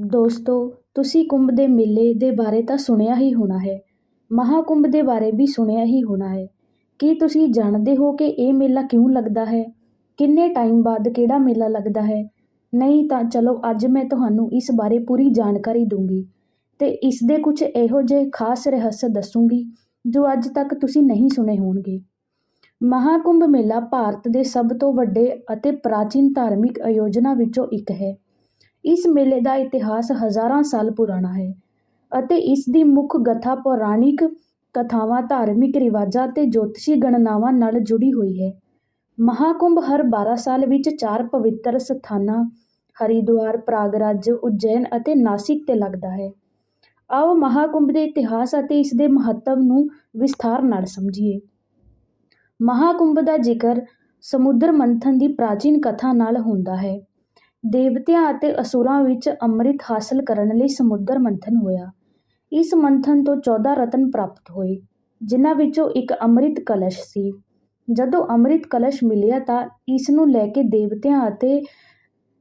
ਦੋਸਤੋ, ਤੁਸੀਂ ਕੁੰਭ ਦੇ ਮੇਲੇ ਦੇ ਬਾਰੇ ਤਾਂ ਸੁਣਿਆ ਹੀ ਹੋਣਾ ਹੈ। ਮਹਾਕੁੰਭ ਦੇ ਬਾਰੇ ਵੀ ਸੁਣਿਆ ਹੀ ਹੋਣਾ ਹੈ। ਕੀ ਤੁਸੀਂ ਜਾਣਦੇ ਹੋ ਕਿ ਇਹ ਮੇਲਾ ਕਿਉਂ ਲੱਗਦਾ ਹੈ? ਕਿੰਨੇ ਟਾਈਮ ਬਾਅਦ ਕਿਹੜਾ ਮੇਲਾ ਲੱਗਦਾ ਹੈ? ਨਹੀਂ ਤਾਂ ਚਲੋ, ਅੱਜ ਮੈਂ ਤੁਹਾਨੂੰ ਇਸ ਬਾਰੇ ਪੂਰੀ ਜਾਣਕਾਰੀ ਦੂੰਗੀ ਤੇ ਇਸ ਦੇ ਕੁਝ ਇਹੋ ਜਿਹੇ ਖਾਸ ਰਹੱਸ ਦੱਸੂੰਗੀ, ਜੋ ਅੱਜ ਤੱਕ ਤੁਸੀਂ ਨਹੀਂ ਸੁਣੇ ਹੋਣਗੇ। ਮਹਾਕੁੰਭ ਮੇਲਾ ਭਾਰਤ ਦੇ ਸਭ ਤੋਂ ਵੱਡੇ ਅਤੇ ਪ੍ਰਾਚੀਨ ਧਾਰਮਿਕ ਆਯੋਜਨਾਂ ਵਿੱਚੋਂ ਇੱਕ ਹੈ। ਇਸ ਮੇਲੇ ਦਾ ਇਤਿਹਾਸ ਹਜ਼ਾਰਾਂ ਸਾਲ ਪੁਰਾਣਾ ਹੈ ਅਤੇ ਇਸ ਦੀ ਮੁੱਖ ਗਥਾ ਪੌਰਾਣਿਕ ਕਥਾਵਾਂ, ਧਾਰਮਿਕ ਰਿਵਾਜਾਂ ਅਤੇ ਜੋਤਸ਼ੀ ਗਣਨਾਵਾਂ ਨਾਲ ਜੁੜੀ ਹੋਈ ਹੈ। ਮਹਾਕੁੰਭ ਹਰ 12 ਸਾਲ ਵਿੱਚ ਚਾਰ ਪਵਿੱਤਰ ਸਥਾਨਾਂ, ਹਰਿਦੁਆਰ, ਪ੍ਰਾਗਰਾਜ, ਉਜੈਨ ਅਤੇ ਨਾਸਿਕ ਤੇ ਲੱਗਦਾ ਹੈ। ਆਓ ਮਹਾਕੁੰਭ ਦੇ ਇਤਿਹਾਸ ਅਤੇ ਇਸ ਦੇ ਮਹੱਤਵ ਨੂੰ ਵਿਸਥਾਰ ਨਾਲ ਸਮਝੀਏ। ਮਹਾਕੁੰਭ ਦਾ ਜ਼ਿਕਰ ਸਮੁੰਦਰ ਮੰਥਨ ਦੀ ਪ੍ਰਾਚੀਨ ਕਥਾ ਨਾਲ ਹੁੰਦਾ ਹੈ। ਦੇਵਤਿਆਂ ਅਤੇ ਅਸੁਰਾਂ ਵਿੱਚ ਅੰਮ੍ਰਿਤ ਹਾਸਲ ਕਰਨ ਲਈ ਸਮੁੰਦਰ ਮੰਥਨ ਹੋਇਆ। ਇਸ ਮੰਥਨ ਤੋਂ 14 ਰਤਨ ਪ੍ਰਾਪਤ ਹੋਏ, ਜਿਨ੍ਹਾਂ ਵਿੱਚੋਂ ਇੱਕ ਅੰਮ੍ਰਿਤ ਕਲਸ਼ ਸੀ। ਜਦੋਂ ਅੰਮ੍ਰਿਤ ਕਲਸ਼ ਮਿਲਿਆ ਤਾਂ ਇਸ ਨੂੰ ਲੈ ਕੇ ਦੇਵਤਿਆਂ ਅਤੇ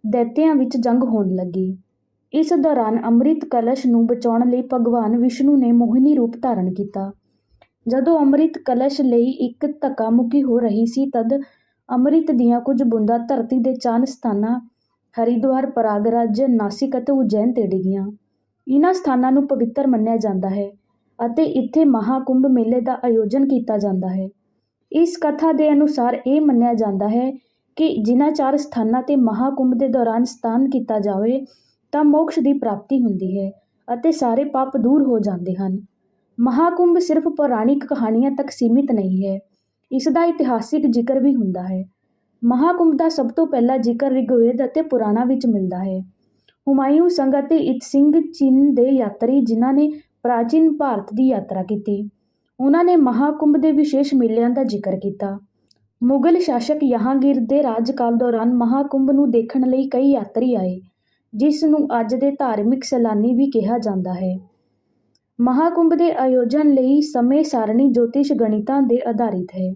ਦੈਤਿਆਂ ਵਿੱਚ ਜੰਗ ਹੋਣ ਲੱਗੀ। ਇਸ ਦੌਰਾਨ ਅੰਮ੍ਰਿਤ ਕਲਸ਼ ਨੂੰ ਬਚਾਉਣ ਲਈ ਭਗਵਾਨ ਵਿਸ਼ਨੂੰ ਨੇ ਮੋਹਿਨੀ ਰੂਪ ਧਾਰਨ ਕੀਤਾ। ਜਦੋਂ ਅੰਮ੍ਰਿਤ ਕਲਸ਼ ਲਈ ਇੱਕ ਧੱਕਾ ਮੁੱਕੀ ਹੋ ਰਹੀ ਸੀ, ਤਦ ਅੰਮ੍ਰਿਤ ਦੀਆਂ ਕੁਝ ਬੂੰਦਾਂ ਧਰਤੀ ਦੇ ਚਾਰ ਸਥਾਨਾਂ ਹਰਿਦੁਆਰ ਪ੍ਰਯਾਗਰਾਜ ਨਾਸਿਕ ਅਤੇ ਉਜੈਨ ਤੇ ਡਿੱਗੀਆਂ ਇਹਨਾਂ ਸਥਾਨਾਂ ਨੂੰ ਪਵਿੱਤਰ ਮੰਨਿਆ ਜਾਂਦਾ ਹੈ ਅਤੇ ਇੱਥੇ ਮਹਾਕੁੰਭ ਮੇਲੇ ਦਾ ਆਯੋਜਨ ਕੀਤਾ ਜਾਂਦਾ ਹੈ। ਇਸ ਕਥਾ ਦੇ ਅਨੁਸਾਰ ਇਹ ਮੰਨਿਆ ਜਾਂਦਾ ਹੈ ਕਿ ਜਿਨ੍ਹਾਂ ਚਾਰ ਸਥਾਨਾਂ ਤੇ ਮਹਾਕੁੰਭ ਦੇ ਦੌਰਾਨ ਸਥਾਨ ਕੀਤਾ ਜਾਵੇ, ਤਾਂ ਮੋਕਸ਼ ਦੀ ਪ੍ਰਾਪਤੀ ਹੁੰਦੀ ਹੈ ਅਤੇ ਸਾਰੇ ਪਾਪ ਦੂਰ ਹੋ ਜਾਂਦੇ ਹਨ। ਮਹਾਕੁੰਭ ਸਿਰਫ ਪੌਰਾਣਿਕ ਕਹਾਣੀਆਂ ਤੱਕ ਸੀਮਿਤ ਨਹੀਂ ਹੈ। ਇਸ ਦਾ ਇਤਿਹਾਸਿਕ ਜ਼ਿਕਰ ਵੀ ਹੁੰਦਾ ਹੈ। ਮਹਾਕੁੰਭ ਦਾ ਸਭ ਤੋਂ ਪਹਿਲਾ ਜ਼ਿਕਰ ਰਿਗਵੇਦ ਅਤੇ ਪੁਰਾਣਾ ਵਿੱਚ ਮਿਲਦਾ ਹੈ। ਹੁਮਾਯੂੰ ਸੰਗ ਅਤੇ ਇਤ ਸਿੰਘ ਚੀਨ ਦੇ ਯਾਤਰੀ ਜਿਨ੍ਹਾਂ ਨੇ ਪ੍ਰਾਚੀਨ ਭਾਰਤ ਦੀ ਯਾਤਰਾ ਕੀਤੀ, ਉਹਨਾਂ ਨੇ ਮਹਾਕੁੰਭ ਦੇ ਵਿਸ਼ੇਸ਼ ਮੇਲਿਆਂ ਦਾ ਜ਼ਿਕਰ ਕੀਤਾ। ਮੁਗਲ ਸ਼ਾਸਕ ਯਹਾਂਗੀਰ ਦੇ ਰਾਜਕਾਲ ਦੌਰਾਨ ਮਹਾਕੁੰਭ ਨੂੰ ਦੇਖਣ ਲਈ ਕਈ ਯਾਤਰੀ ਆਏ, ਜਿਸ ਨੂੰ ਅੱਜ ਦੇ ਧਾਰਮਿਕ ਸੈਲਾਨੀ ਵੀ ਕਿਹਾ ਜਾਂਦਾ ਹੈ। ਮਹਾਕੁੰਭ ਦੇ ਆਯੋਜਨ ਲਈ ਸਮੇਂ ਸਾਰਣੀ ਜੋਤਿਸ਼ ਗਣਿਤਾਂ ਦੇ ਆਧਾਰਿਤ ਹੈ।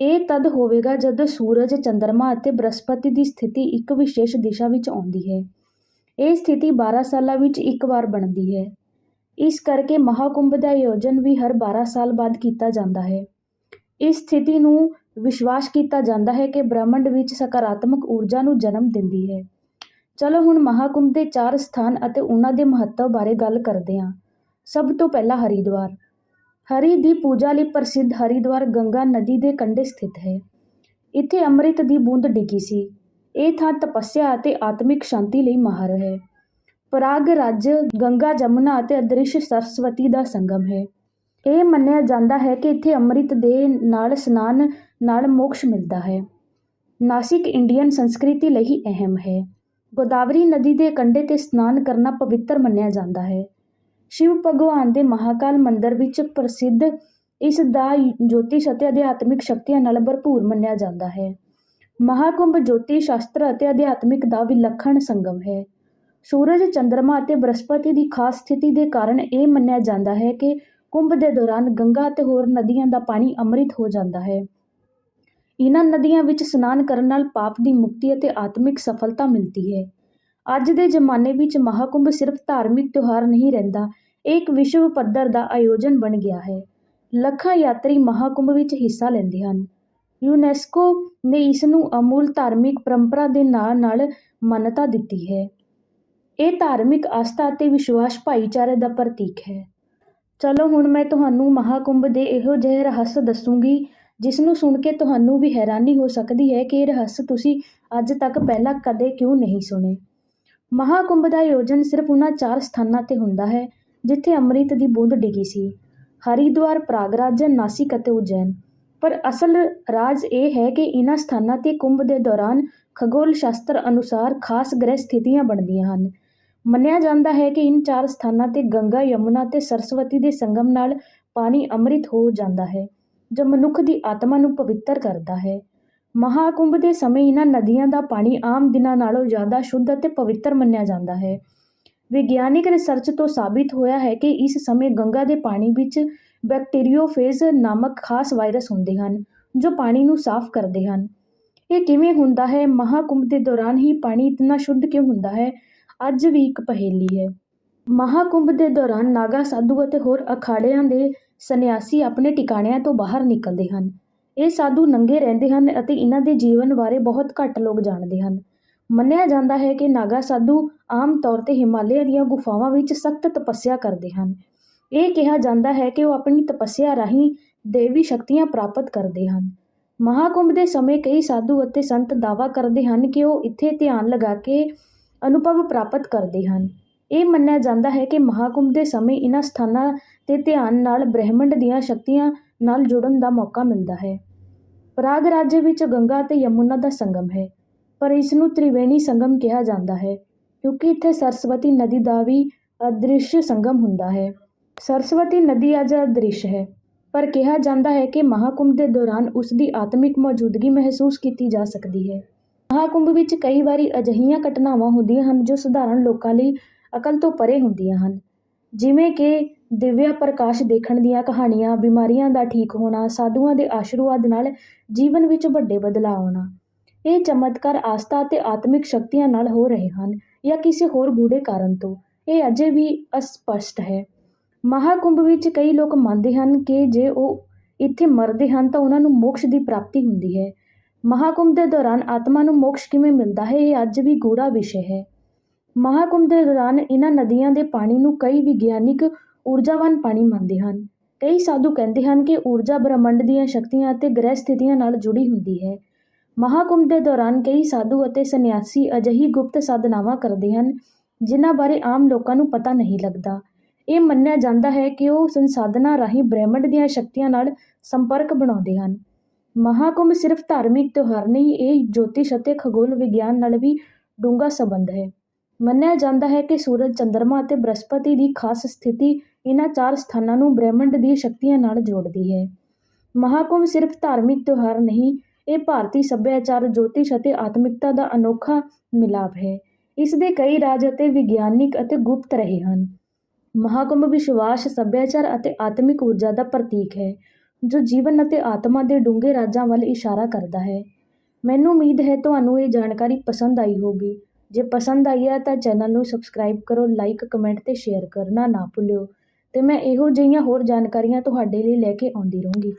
ਇਹ ਤਦ ਹੋਵੇਗਾ ਜਦ ਸੂਰਜ, ਚੰਦਰਮਾ ਅਤੇ ਬ੍ਰਹਸਪਤੀ ਦੀ ਸਥਿਤੀ ਇੱਕ ਵਿਸ਼ੇਸ਼ ਦਿਸ਼ਾ ਵਿੱਚ ਆਉਂਦੀ ਹੈ। ਇਹ ਸਥਿਤੀ 12 ਸਾਲਾਂ ਵਿੱਚ ਇੱਕ ਵਾਰ ਬਣਦੀ ਹੈ। ਇਸ ਕਰਕੇ ਮਹਾਕੁੰਭ ਦਾ ਆਯੋਜਨ ਵੀ ਹਰ 12 ਸਾਲ ਬਾਅਦ ਕੀਤਾ ਜਾਂਦਾ ਹੈ। ਇਸ ਸਥਿਤੀ ਨੂੰ ਵਿਸ਼ਵਾਸ ਕੀਤਾ ਜਾਂਦਾ ਹੈ ਕਿ ਬ੍ਰਹਿਮੰਡ ਵਿੱਚ ਸਕਾਰਾਤਮਕ ਊਰਜਾ ਨੂੰ ਜਨਮ ਦਿੰਦੀ ਹੈ। ਚਲੋ ਹੁਣ ਮਹਾਕੁੰਭ ਦੇ ਚਾਰ ਸਥਾਨ ਅਤੇ ਉਹਨਾਂ ਦੇ ਮਹੱਤਵ ਬਾਰੇ ਗੱਲ ਕਰਦੇ ਹਾਂ। ਸਭ ਤੋਂ ਪਹਿਲਾਂ ਹਰਿਦੁਆਰ। ਹਰੀ ਦੀ ਪੂਜਾ ਲਈ ਪ੍ਰਸਿੱਧ ਹਰਿਦੁਆਰ ਗੰਗਾ ਨਦੀ ਦੇ ਕੰਢੇ ਸਥਿਤ ਹੈ। ਇੱਥੇ ਅੰਮ੍ਰਿਤ ਦੀ ਬੂੰਦ ਡਿੱਗੀ ਸੀ। ਇਹ ਥਾਂ ਤਪੱਸਿਆ ਅਤੇ ਆਤਮਿਕ ਸ਼ਾਂਤੀ ਲਈ ਮਾਹਰ ਹੈ। ਪ੍ਰਾਗ ਰਾਜ ਗੰਗਾ ਜਮੁਨਾ ਅਤੇ ਅਦ੍ਰਿਸ਼ ਸਰਸਵਤੀ ਦਾ ਸੰਗਮ ਹੈ। ਇਹ ਮੰਨਿਆ ਜਾਂਦਾ ਹੈ ਕਿ ਇੱਥੇ ਅੰਮ੍ਰਿਤ ਦੇ ਨਾਲ ਇਸ਼ਨਾਨ ਨਾਲ ਮੋਕਸ਼ ਮਿਲਦਾ ਹੈ। ਨਾਸਿਕ ਇੰਡੀਅਨ ਸੰਸਕ੍ਰਿਤੀ ਲਈ ਅਹਿਮ ਹੈ। ਗੋਦਾਵਰੀ ਨਦੀ ਦੇ ਕੰਢੇ ਤੇ ਇਸ਼ਨਾਨ ਕਰਨਾ ਪਵਿੱਤਰ ਮੰਨਿਆ ਜਾਂਦਾ ਹੈ। ਸ਼ਿਵ ਭਗਵਾਨ ਦੇ ਮਹਾਕਾਲ ਮੰਦਰ ਵਿੱਚ ਪ੍ਰਸਿੱਧ ਇਸ ਦਾ ਜੋਤਿਸ਼ ਅਤੇ ਅਧਿਆਤਮਿਕ ਸ਼ਕਤੀਆਂ ਨਾਲ ਭਰਪੂਰ ਮੰਨਿਆ ਜਾਂਦਾ ਹੈ। ਮਹਾਕੁੰਭ ਜੋਤਿਸ਼ ਸ਼ਾਸਤਰ ਅਤੇ ਅਧਿਆਤਮਿਕ ਦਾ ਵਿਲੱਖਣ ਸੰਗਮ ਹੈ। ਸੂਰਜ ਚੰ드ਰਮਾ ਅਤੇ ਬ੍ਰਹਸਪਤੀ ਦੀ ਖਾਸ ਸਥਿਤੀ ਦੇ ਕਾਰਨ ਇਹ ਮੰਨਿਆ ਜਾਂਦਾ ਹੈ ਕਿ ਕੁੰਭ ਦੇ ਦੌਰਾਨ ਗੰਗਾ ਅਤੇ ਹੋਰ ਨਦੀਆਂ ਦਾ ਪਾਣੀ ਅੰਮ੍ਰਿਤ ਹੋ ਜਾਂਦਾ ਹੈ। ਇਹਨਾਂ ਨਦੀਆਂ ਵਿੱਚ ਇਸ਼ਨਾਨ ਕਰਨ ਨਾਲ ਪਾਪ ਦੀ ਮੁਕਤੀ ਅਤੇ ਆਤਮਿਕ ਸਫਲਤਾ ਮਿਲਦੀ ਹੈ। ਅੱਜ ਦੇ ਜ਼ਮਾਨੇ ਵਿੱਚ ਮਹਾਕੁੰਭ ਸਿਰਫ ਧਾਰਮਿਕ ਤਿਉਹਾਰ ਨਹੀਂ ਰਹਿੰਦਾ ਇਹ ਇੱਕ ਵਿਸ਼ਵ ਪੱਧਰ ਦਾ ਆਯੋਜਨ ਬਣ ਗਿਆ ਹੈ। ਲੱਖਾਂ ਯਾਤਰੀ ਮਹਾਕੁੰਭ ਵਿੱਚ ਹਿੱਸਾ ਲੈਂਦੇ ਹਨ। ਯੂਨੈਸਕੋ ਨੇ ਇਸ ਨੂੰ ਅਮੂਲ ਧਾਰਮਿਕ ਪਰੰਪਰਾ ਦੇ ਨਾਲ ਨਾਲ ਮਾਨਤਾ ਦਿੱਤੀ ਹੈ। ਇਹ ਧਾਰਮਿਕ ਆਸਥਾ ਅਤੇ ਵਿਸ਼ਵਾਸ ਭਾਈਚਾਰੇ ਦਾ ਪ੍ਰਤੀਕ ਹੈ। ਚਲੋ ਹੁਣ ਮੈਂ ਤੁਹਾਨੂੰ ਮਹਾਕੁੰਭ ਦੇ ਇਹੋ ਜਿਹੇ ਰਹੱਸ ਦੱਸੂੰਗੀ ਜਿਸ ਨੂੰ ਸੁਣ ਕੇ ਤੁਹਾਨੂੰ ਵੀ ਹੈਰਾਨੀ ਹੋ ਸਕਦੀ ਹੈ ਕਿ ਇਹ ਰਹੱਸ ਤੁਸੀਂ ਅੱਜ ਤੱਕ ਪਹਿਲਾਂ ਕਦੇ ਕਿਉਂ ਨਹੀਂ ਸੁਣੇ। ਮਹਾਕੁੰਭ ਦਾ ਆਯੋਜਨ ਸਿਰਫ ਉਹਨਾਂ ਚਾਰ ਸਥਾਨਾਂ ਤੇ ਹੁੰਦਾ ਹੈ ਜਿੱਥੇ ਅੰਮ੍ਰਿਤ ਦੀ ਬੂੰਦ ਡਿੱਗੀ ਸੀ। ਹਰਿਦੁਆਰ ਪ੍ਰਾਗਰਾਜਨ ਨਾਸਿਕ ਅਤੇ ਉਜੈਨ। ਪਰ ਅਸਲ ਰਾਜ ਇਹ ਹੈ ਕਿ ਇਹਨਾਂ ਸਥਾਨਾਂ ਤੇ ਕੁੰਭ ਦੇ ਦੌਰਾਨ ਖਗੋਲ ਸ਼ਾਸਤਰ ਅਨੁਸਾਰ ਖਾਸ ਗ੍ਰਹਿ ਸਥਿਤੀਆਂ ਬਣਦੀਆਂ ਹਨ। ਮੰਨਿਆ ਜਾਂਦਾ ਹੈ ਕਿ ਇਨ ਚਾਰ ਸਥਾਨਾਂ ਤੇ ਗੰਗਾ, ਯਮੁਨਾ ਤੇ ਸਰਸਵਤੀ ਦੇ ਸੰਗਮ ਨਾਲ ਪਾਣੀ ਅੰਮ੍ਰਿਤ ਹੋ ਜਾਂਦਾ ਹੈ, ਜੋ ਮਨੁੱਖ ਦੀ ਆਤਮਾ ਨੂੰ ਪਵਿੱਤਰ ਕਰਦਾ ਹੈ। ਮਹਾਕੁੰਭ ਦੇ ਸਮੇਂ ਇਹਨਾਂ ਨਦੀਆਂ ਦਾ ਪਾਣੀ ਆਮ ਦਿਨਾਂ ਨਾਲੋਂ ਜ਼ਿਆਦਾ ਸ਼ੁੱਧ ਅਤੇ ਪਵਿੱਤਰ ਮੰਨਿਆ ਜਾਂਦਾ ਹੈ। ਵਿਗਿਆਨਿਕ ਰਿਸਰਚ ਤੋਂ ਸਾਬਿਤ ਹੋਇਆ ਹੈ ਕਿ ਇਸ ਸਮੇਂ ਗੰਗਾ ਦੇ ਪਾਣੀ ਵਿੱਚ ਬੈਕਟੀਰੀਓਫੇਜ ਨਾਮਕ ਖਾਸ ਵਾਇਰਸ ਹੁੰਦੇ ਹਨ, ਜੋ ਪਾਣੀ ਨੂੰ ਸਾਫ਼ ਕਰਦੇ ਹਨ। ਇਹ ਕਿਵੇਂ ਹੁੰਦਾ ਹੈ? ਮਹਾਕੁੰਭ ਦੇ ਦੌਰਾਨ ਹੀ ਪਾਣੀ ਇਤਨਾ ਸ਼ੁੱਧ ਕਿਉਂ ਹੁੰਦਾ ਹੈ? ਅੱਜ ਵੀ ਇੱਕ ਪਹੇਲੀ ਹੈ। ਮਹਾਕੁੰਭ ਦੇ ਦੌਰਾਨ ਨਾਗਾ ਸਾਧੂ ਅਤੇ ਹੋਰ ਅਖਾੜਿਆਂ ਦੇ ਸੰਨਿਆਸੀ ਆਪਣੇ ਟਿਕਾਣਿਆਂ ਤੋਂ ਬਾਹਰ ਨਿਕਲਦੇ ਹਨ। ਇਹ ਸਾਧੂ ਨੰਗੇ ਰਹਿੰਦੇ ਹਨ ਅਤੇ ਇਹਨਾਂ ਦੇ ਜੀਵਨ ਬਾਰੇ ਬਹੁਤ ਘੱਟ ਲੋਕ ਜਾਣਦੇ ਹਨ। ਮੰਨਿਆ ਜਾਂਦਾ ਹੈ ਕਿ ਨਾਗਾ ਸਾਧੂ ਆਮ ਤੌਰ ਤੇ ਹਿਮਾਲਿਆ ਦੀਆਂ ਗੁਫਾਵਾਂ ਵਿੱਚ ਸਖਤ ਤਪੱਸਿਆ ਕਰਦੇ ਹਨ। ਇਹ ਕਿਹਾ ਜਾਂਦਾ ਹੈ ਕਿ ਉਹ ਆਪਣੀ ਤਪੱਸਿਆ ਰਾਹੀਂ ਦੇਵੀ ਸ਼ਕਤੀਆਂ ਪ੍ਰਾਪਤ ਕਰਦੇ ਹਨ। ਮਹਾਕੁੰਭ ਦੇ ਸਮੇਂ ਕਈ ਸਾਧੂ ਅਤੇ ਸੰਤ ਦਾਅਵਾ ਕਰਦੇ ਹਨ ਕਿ ਉਹ ਇੱਥੇ ਧਿਆਨ ਲਗਾ ਕੇ ਅਨੁਭਵ ਪ੍ਰਾਪਤ ਕਰਦੇ ਹਨ। ਇਹ ਮੰਨਿਆ ਜਾਂਦਾ ਹੈ ਕਿ ਮਹਾਕੁੰਭ ਦੇ ਸਮੇਂ ਇਹਨਾਂ ਸਥਾਨਾਂ ਤੇ ਧਿਆਨ ਨਾਲ ਬ੍ਰਹਿਮੰਡ ਦੀਆਂ ਸ਼ਕਤੀਆਂ ਨਾਲ ਜੁੜਨ ਦਾ ਮੌਕਾ ਮਿਲਦਾ ਹੈ। ਪ੍ਰਾਗ ਰਾਜ ਵਿੱਚ ਗੰਗਾ ਅਤੇ ਯਮੁਨਾ ਦਾ ਸੰਗਮ ਹੈ। ਪਰ ਇਸ ਨੂੰ ਤ੍ਰਿਵੇਣੀ ਸੰਗਮ ਕਿਹਾ ਜਾਂਦਾ ਹੈ, ਕਿਉਂਕਿ ਇੱਥੇ ਸਰਸਵਤੀ ਨਦੀ ਦਾ ਵੀ ਅਦ੍ਰਿਸ਼ ਸੰਗਮ ਹੁੰਦਾ ਹੈ। ਸਰਸਵਤੀ ਨਦੀ ਅੱਜ ਅਦ੍ਰਿਸ਼ ਹੈ, ਪਰ ਕਿਹਾ ਜਾਂਦਾ ਹੈ ਕਿ ਮਹਾਕੁੰਭ ਦੇ ਦੌਰਾਨ ਉਸ ਦੀ ਆਤਮਿਕ ਮੌਜੂਦਗੀ ਮਹਿਸੂਸ ਕੀਤੀ ਜਾ ਸਕਦੀ ਹੈ। ਮਹਾਕੁੰਭ ਵਿੱਚ ਕਈ ਵਾਰੀ ਅਜਿਹੀਆਂ ਘਟਨਾਵਾਂ ਹੁੰਦੀਆਂ ਹਨ ਜੋ ਸਧਾਰਨ ਲੋਕਾਂ ਲਈ ਅਕਲ ਤੋਂ ਪਰੇ ਹੁੰਦੀਆਂ ਹਨ, ਜਿਵੇਂ ਕਿ ਦਿਵਿਆ ਪ੍ਰਕਾਸ਼ ਦੇਖਣ ਦੀਆਂ ਕਹਾਣੀਆਂ, ਬਿਮਾਰੀਆਂ ਦਾ ਠੀਕ ਹੋਣਾ, ਸਾਧੂਆਂ ਦੇ ਆਸ਼ੀਰਵਾਦ ਨਾਲ ਜੀਵਨ ਵਿੱਚ ਵੱਡੇ ਬਦਲਾਅ ਆਉਣਾ। ਇਹ ਚਮਤਕਾਰ ਆਸਥਾ ਅਤੇ ਆਤਮਿਕ ਸ਼ਕਤੀਆਂ ਨਾਲ ਹੋ ਰਹੇ ਹਨ ਜਾਂ ਕਿਸੇ ਹੋਰ ਗੂੜੇ ਕਾਰਨ ਤੋਂ। ਇਹ ਅਜੇ ਵੀ ਅਸਪਸ਼ਟ ਹੈ। ਮਹਾਕੁੰਭ ਵਿੱਚ ਕਈ ਲੋਕ ਮੰਨਦੇ ਹਨ ਕਿ ਜੇ ਉਹ ਇੱਥੇ ਮਰਦੇ ਹਨ ਤਾਂ ਉਹਨਾਂ ਨੂੰ ਮੋਕਸ਼ ਦੀ ਪ੍ਰਾਪਤੀ ਹੁੰਦੀ ਹੈ। ਮਹਾਕੁੰਭ ਦੇ ਦੌਰਾਨ ਆਤਮਾ ਨੂੰ ਮੋਕਸ਼ ਕਿਵੇਂ ਮਿਲਦਾ ਹੈ ਇਹ ਅੱਜ ਵੀ ਗੂੜਾ ਵਿਸ਼ੇ ਹੈ। ਮਹਾਕੁੰਭ ਦੇ ਦੌਰਾਨ ਇਹਨਾਂ ਨਦੀਆਂ ਦੇ ਪਾਣੀ ਨੂੰ ਕਈ ਵਿਗਿਆਨਿਕ ਊਰਜਾਵਾਨ ਪਾਣੀ ਮੰਨਦੇ ਹਨ। ਕਈ ਸਾਧੂ ਕਹਿੰਦੇ ਹਨ ਕਿ ਊਰਜਾ ਬ੍ਰਹਮੰਡ ਦੀਆਂ ਸ਼ਕਤੀਆਂ ਅਤੇ ਗ੍ਰਹਿ ਸਥਿਤੀਆਂ ਨਾਲ ਜੁੜੀ ਹੁੰਦੀ ਹੈ। ਮਹਾਕੁੰਭ ਦੇ ਦੌਰਾਨ ਕਈ ਸਾਧੂ ਅਤੇ ਸੰਨਿਆਸੀ ਅਜਿਹੀ ਗੁਪਤ ਸਾਧਨਾਵਾਂ ਕਰਦੇ ਹਨ, ਜਿਨ੍ਹਾਂ ਬਾਰੇ ਆਮ ਲੋਕਾਂ ਨੂੰ ਪਤਾ ਨਹੀਂ ਲੱਗਦਾ। ਇਹ ਮੰਨਿਆ ਜਾਂਦਾ ਹੈ ਕਿ ਉਹ ਸੰਸਾਧਨਾਂ ਰਾਹੀਂ ਬ੍ਰਹਿਮੰਡ ਦੀਆਂ ਸ਼ਕਤੀਆਂ ਨਾਲ ਸੰਪਰਕ ਬਣਾਉਂਦੇ ਹਨ। ਮਹਾਕੁੰਭ ਸਿਰਫ ਧਾਰਮਿਕ ਤਿਉਹਾਰ ਨਹੀਂ, ਇਹ ਜੋਤਿਸ਼ ਅਤੇ ਖਗੋਲ ਵਿਗਿਆਨ ਨਾਲ ਵੀ ਡੂੰਘਾ ਸੰਬੰਧ ਹੈ। ਮੰਨਿਆ ਜਾਂਦਾ ਹੈ ਕਿ ਸੂਰਜ, ਚੰਦਰਮਾ ਅਤੇ ਬ੍ਰਹਸਪਤੀ ਦੀ ਖਾਸ ਸਥਿਤੀ ਇਹਨਾਂ ਚਾਰ ਸਥਾਨਾਂ ਨੂੰ ਬ੍ਰਹਿਮੰਡ ਦੀ ਸ਼ਕਤੀਆਂ ਨਾਲ ਜੋੜਦੀ ਹੈ। ਮਹਾਕੁੰਭ ਸਿਰਫ ਧਾਰਮਿਕ ਤਿਉਹਾਰ ਨਹੀਂ ਇਹ ਭਾਰਤੀ ਸੱਭਿਆਚਾਰ, ਜੋਤਿਸ਼ ਅਤੇ ਆਤਮਿਕਤਾ ਦਾ ਅਨੋਖਾ ਮਿਲਾਪ ਹੈ। ਇਸ ਦੇ ਕਈ ਰਾਜ ਅਤੇ ਵਿਗਿਆਨਿਕ ਅਤੇ ਗੁਪਤ ਰਹੇ ਹਨ। ਮਹਾਕੁੰਭ ਵਿਸ਼ਵਾਸ, ਸੱਭਿਆਚਾਰ ਅਤੇ ਆਤਮਿਕ ਊਰਜਾ ਦਾ ਪ੍ਰਤੀਕ ਹੈ, ਜੋ ਜੀਵਨ ਅਤੇ ਆਤਮਾ ਦੇ ਡੂੰਘੇ ਰਾਜਾਂ ਵੱਲ ਇਸ਼ਾਰਾ ਕਰਦਾ ਹੈ। ਮੈਨੂੰ ਉਮੀਦ ਹੈ ਤੁਹਾਨੂੰ ਇਹ ਜਾਣਕਾਰੀ ਪਸੰਦ ਆਈ ਹੋਗੀ ਜੇ ਪਸੰਦ ਆਈ ਹੈ ਤਾਂ ਚੈਨਲ ਨੂੰ ਸਬਸਕ੍ਰਾਈਬ ਕਰੋ, ਲਾਈਕ, ਕਮੈਂਟ ਤੇ ਸ਼ੇਅਰ ਕਰਨਾ ਨਾ ਭੁੱਲਿਓ। ਤੇ ਮੈਂ ਇਹੋ ਜਿਹੀਆਂ ਹੋਰ ਜਾਣਕਾਰੀਆਂ ਤੁਹਾਡੇ ਲਈ ਲੈ ਕੇ ਆਉਂਦੀ ਰਹੂੰਗੀ।